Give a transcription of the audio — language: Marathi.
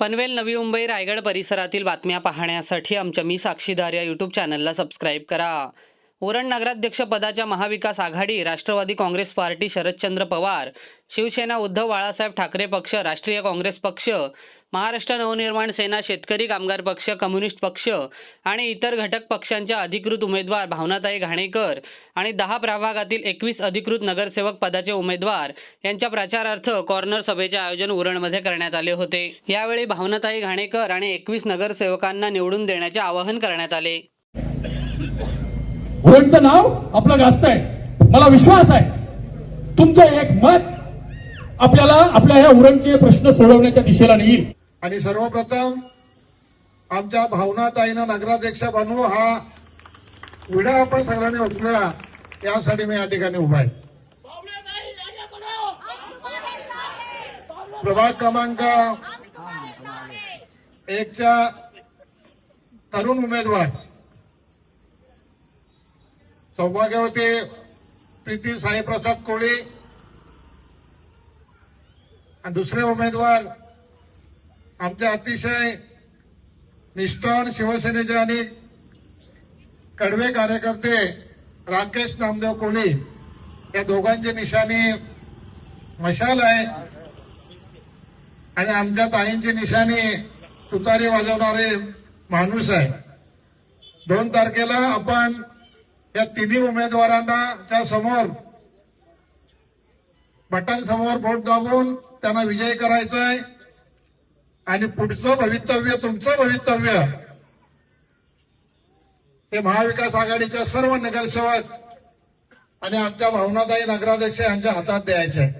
पनवेल नवी मुंबई रायगड परिसरातील बातम्या पाहण्यासाठी आमच्या मी साक्षीदार या यूट्यूब चॅनलला सबस्क्राईब करा. उरण नगराध्यक्ष पदाच्या महाविकास आघाडी राष्ट्रवादी काँग्रेस पार्टी शरदचंद्र पवार शिवसेना उद्धव बाळासाहेब ठाकरे पक्ष राष्ट्रीय काँग्रेस पक्ष महाराष्ट्र नवनिर्माण सेना शेतकरी कामगार पक्ष कम्युनिस्ट पक्ष आणि इतर घटक पक्षांच्या अधिकृत उमेदवार भावनाताई घाणेकर आणि दहा प्रभागातील एकवीस अधिकृत नगरसेवक पदाचे उमेदवार यांच्या प्रचारार्थ कॉर्नर सभेचे आयोजन उरणमध्ये करण्यात आले होते. यावेळी भावनाताई घाणेकर आणि एकवीस नगरसेवकांना निवडून देण्याचे आवाहन करण्यात आले. उरणचं नाव आपलं गाजत आहे मला विश्वास आहे. तुमचं एक मत आपल्याला आपल्या ह्या उरणचे प्रश्न सोडवण्याच्या दिशेला नेईल. आणि सर्वप्रथम आमच्या भावनाताईनं नगराध्यक्ष बनवू हा विडा आपण सगळ्यांनी उचलूया यासाठी मी या ठिकाणी उभा आहे. प्रभाग क्रमांक एकच्या तरुण उमेदवार. सौभाग्यवती प्रीती साईप्रसाद कोळी आणि दुसरे उमेदवार आमचे अतिशय निष्ठावान शिवसेनेचे आणि कडवे कार्यकर्ते राकेश नामदेव कोळी या दोघांची निशाणी मशाल आहे. आणि आमच्या ताईंची निशाणी तुतारी वाजवणारे माणूस आहे. दोन तारखेला आपण या तिन्ही उमेदवारांना त्या समोर बटन समोर बोट दाबून त्यांना विजयी करायचा आहे आणि पुढचं भवितव्य तुमचं भवितव्य हे महाविकास आघाडीच्या सर्व नगरसेवक आणि आमच्या भावनादायी नगराध्यक्ष यांच्या हातात द्यायचे आहे